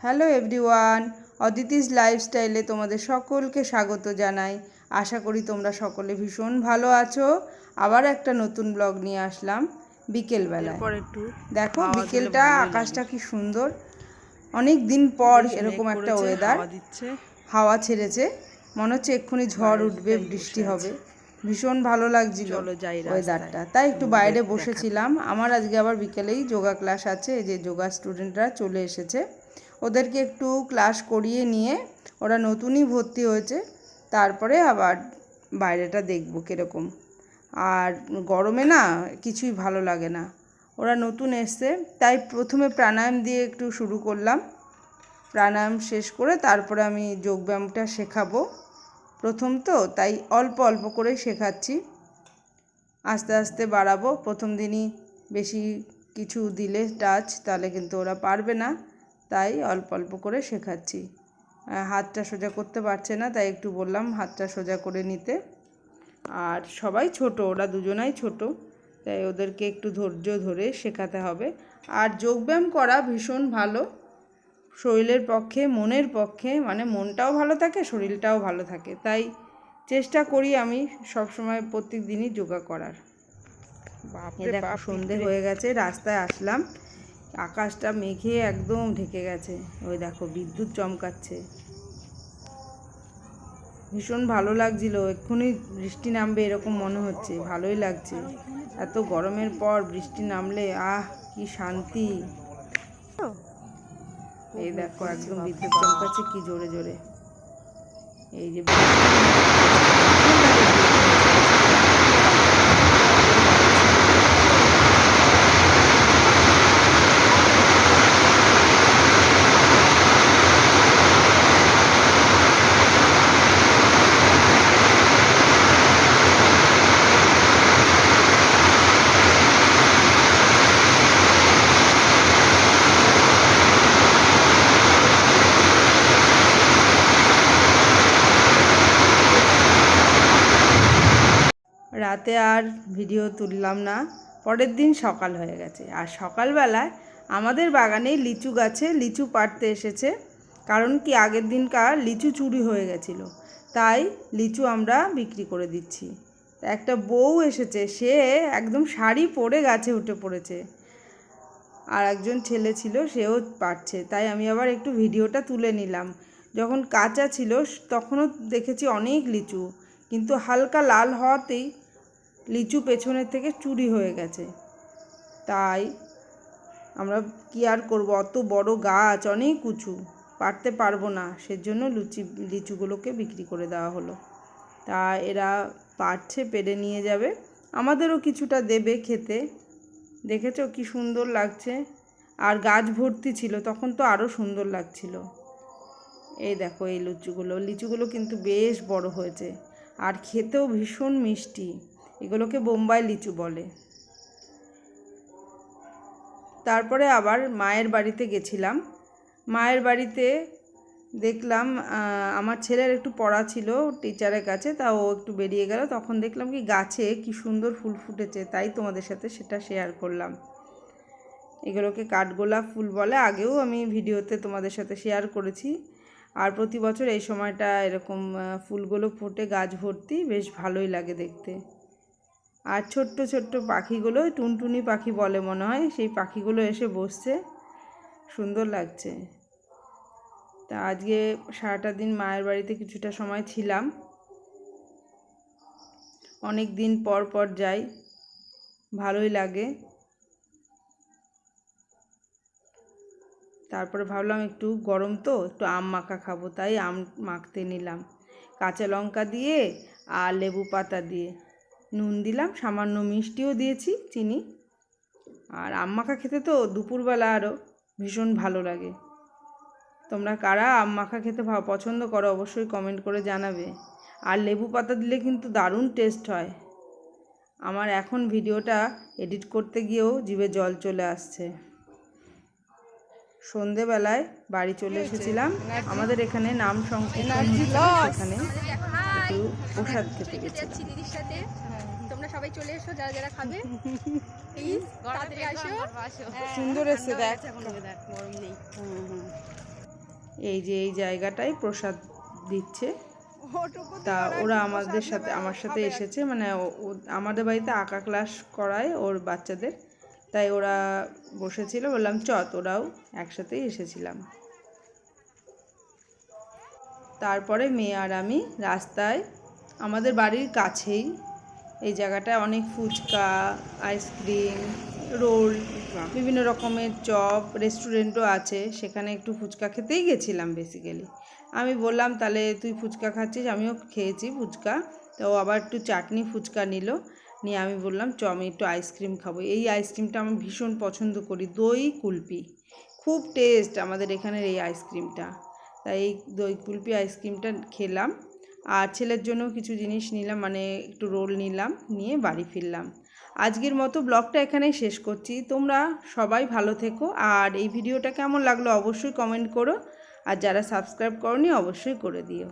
Hello everyone Aditi's লাইফস্টাইলে তোমাদের সকলকে স্বাগত জানাই। আশা করি তোমরা সকলে ভীষণ ভালো আছো। আবার একটা নতুন ব্লগ নিয়ে আসলাম বিকেলবেলায়। দেখো বিকেলটা আকাশটা কি সুন্দর। অনেক দিন পর এরকম একটা ওয়েদার হাওয়া ছেড়েছে। মনে হচ্ছে এক্ষুনি ঝড় উঠবে বৃষ্টি হবে। ভীষণ ভালো লাগছিল। ওয়েদারটা তাই একটু বাইরে বসেছিলাম। আমার আজকে আবার বিকেলেই যোগা ক্লাস আছে যে যোগা স্টুডেন্টরা চলে এসেছে। ওদেরকে একটু ক্লাস করিয়ে নিয়ে ওরা নতুনই ভর্তি হয়েছে তারপরে আবার বাইরেটা দেখব কীরকম। আর গরমে না কিছুই ভালো লাগে না। ওরা নতুন এসছে তাই প্রথমে প্রাণায়াম দিয়ে একটু শুরু করলাম। প্রাণায়াম শেষ করে তারপরে আমি যোগব্যায়ামটা শেখাবো। প্রথম তো, তাই অল্প অল্প করে শেখাচ্ছি। আস্তে আস্তে বাড়াবো। প্রথম দিনই বেশি কিছু দিলে টাচ, তাহলে কিন্তু ওরা পারবে না। তাই অল্প অল্প করে শেখাচ্ছি। হাতটা সোজা করতে পারছে না, তাই একটু বললাম হাতটা সোজা করে নিতে। আর সবাই ছোট, ওরা দুজনাই ছোট, তাই ওদেরকে একটু ধৈর্য ধরে শেখাতে হবে। আর যোগব্যায়াম করা ভীষণ ভালো। শরীরের পক্ষে মনের পক্ষে মানে মনটাও ভালো থাকে শরীরটাও ভালো থাকে। তাই চেষ্টা করি আমি সবসময় প্রত্যেক দিনই যোগা করার। দেখো সন্ধে হয়ে গেছে রাস্তায় আসলাম। আকাশটা মেঘে একদম ঢেকে গেছে। ওই দেখো বিদ্যুৎ চমকাচ্ছে। ভীষণ ভালো লাগছিল এক্ষুনি বৃষ্টি নামবে এরকম মনে হচ্ছে ভালোই লাগছে। এত গরমের পর বৃষ্টি নামলে আহ কি শান্তি। এই দেখো একদম বিদ্যুৎ চমকাচ্ছে কি জোরে জোরে। এই যে রাতে আর ভিডিও তুললাম না। পরের দিন সকাল হয়ে গেছে। আর সকালবেলায় আমাদের বাগানে লিচু গাছে লিচু পাড়তে এসেছে। কারণ কি, আগের দিনকার লিচু চুরি হয়ে গেছিল। তাই লিচু আমরা বিক্রি করে দিচ্ছি। একটা বউ এসেছে, সে একদম শাড়ি পরে গাছে উঠে পড়েছে। আর একজন ছেলে ছিল, সেও পারছে তাই আমি আবার একটু ভিডিওটা তুলে নিলাম। যখন কাঁচা ছিল, তখনও দেখেছি অনেক লিচু। কিন্তু হালকা লাল হওয়াতেই লিচু পেছনের থেকে চুরি হয়ে গেছে। তাই আমরা কি আর করব? অত বড় গাছ, অনেক উঁচু। পারতে পারব না। সেজন্য লুচি, লিচুগুলোকে বিক্রি করে দেওয়া হলো। তা এরা পারছে, পেরে নিয়ে যাবে। আমাদেরও কিছুটা দেবে খেতে। দেখেছ কি সুন্দর লাগছে? আর গাছ ভর্তি ছিল, তখন তো আরও সুন্দর লাগছিল। এই দেখো এই লুচুগুলো। লিচুগুলো কিন্তু বেশ বড় হয়েছে। আর খেতেও ভীষণ মিষ্টি। এগুলোকে বোম্বাই লিচু বলে। তারপরে আবার মায়ের বাড়িতে গেছিলাম। মায়ের বাড়িতে দেখলাম আমার ছেলের একটু পড়া ছিল টিচারের কাছে, তা ও একটু বেরিয়ে গেল। তখন দেখলাম কি গাছে কি সুন্দর ফুল ফুটেছে, তাই তোমাদের সাথে সেটা শেয়ার করলাম। এগুলোকে কাঠগোলাপ ফুল বলে, আগেও আমি ভিডিওতে তোমাদের সাথে শেয়ার করেছি। আর প্রতি বছর এই সময়টা এরকম ফুলগুলো ফুটে, গাছ ভর্তি, বেশ ভালোই লাগে দেখতে। আর ছোট্ট ছোট্ট পাখিগুলো, টুনটুনি পাখি বলে মনে হয়, সেই পাখিগুলো এসে বসছে। সুন্দর লাগছে। তা আজকে সারাটা দিন মায়ের বাড়িতে কিছুটা সময় ছিলাম। অনেক দিন পর পর যাই, ভালোই লাগে। তারপরে ভাবলাম একটু গরম তো, একটু আম মাখা খাব, তাই আম মাখতে নিলাম। কাঁচা লঙ্কা দিয়ে আর লেবু পাতা দিয়ে। নুন দিলাম সামান্য মিষ্টিও দিয়েছি চিনি। আর আম মাখা খেতে তো দুপুরবেলা আরও ভীষণ ভালো লাগে। তোমরা কারা আম মাখা খেতে পছন্দ করো অবশ্যই কমেন্ট করে জানাবে। আর লেবু পাতা দিলে কিন্তু দারুণ টেস্ট হয়। আমার এখন ভিডিওটা এডিট করতে গিয়েও জিভে জল চলে আসছে। সন্ধেবেলায় বাড়ি চলে এসেছিলাম। আমাদের এখানে নাম হচ্ছিল, সেখানে একটু প্রসাদ খেতে গেছিলাম। সবাই চলে এসো যারা যারা খাবে প্লিজ তাড়াতাড়ি আসো। হ্যাঁ, সুন্দর হয়ে দেখ। গরম নেই। এই যে এই জায়গাটাই প্রসাদ দিচ্ছে। তা ওরা আমাদের সাথে আমার সাথে এসেছে মানে আমাদের বাড়িতে আঁকা ক্লাস করায় ওর বাচ্চাদের। তাই ওরা বসেছিল বললাম চ তোরাও একসাথেই এসেছিলাম। তারপরে মেয়ে আর আমি রাস্তায় আমাদের বাড়ির কাছেই এই জায়গাটায় অনেক ফুচকা, আইসক্রিম, রোল, বিভিন্ন রকমের চপ, রেস্টুরেন্টও আছে। সেখানে একটু ফুচকা খেতেই গেছিলাম বেসিক্যালি আমি বললাম, তাহলে তুই ফুচকা খাচ্ছিস? আমিও খেয়েছি ফুচকা। তো আবার একটু চাটনি ফুচকা নিল। নিয়ে আমি বললাম, চ, আমি একটু আইসক্রিম খাব। এই আইসক্রিমটা আমি ভীষণ পছন্দ করি, দই কুলপি। খুব টেস্ট আমাদের এখানের এই আইসক্রিমটা। তাই এই দই কুলপি আইসক্রিমটা খেলাম। আর ছেলের জন্য কিছু জিনিস নিলাম মানে একটু রোল নিলাম, নিয়ে বাড়ি ফিরলাম। আজকের মতো ব্লগটা এখানেই শেষ করছি। তোমরা সবাই ভালো থেকো, আর এই ভিডিওটা কেমন লাগল অবশ্যই কমেন্ট করো, আর যারা সাবস্ক্রাইব করনি অবশ্যই করে দিও।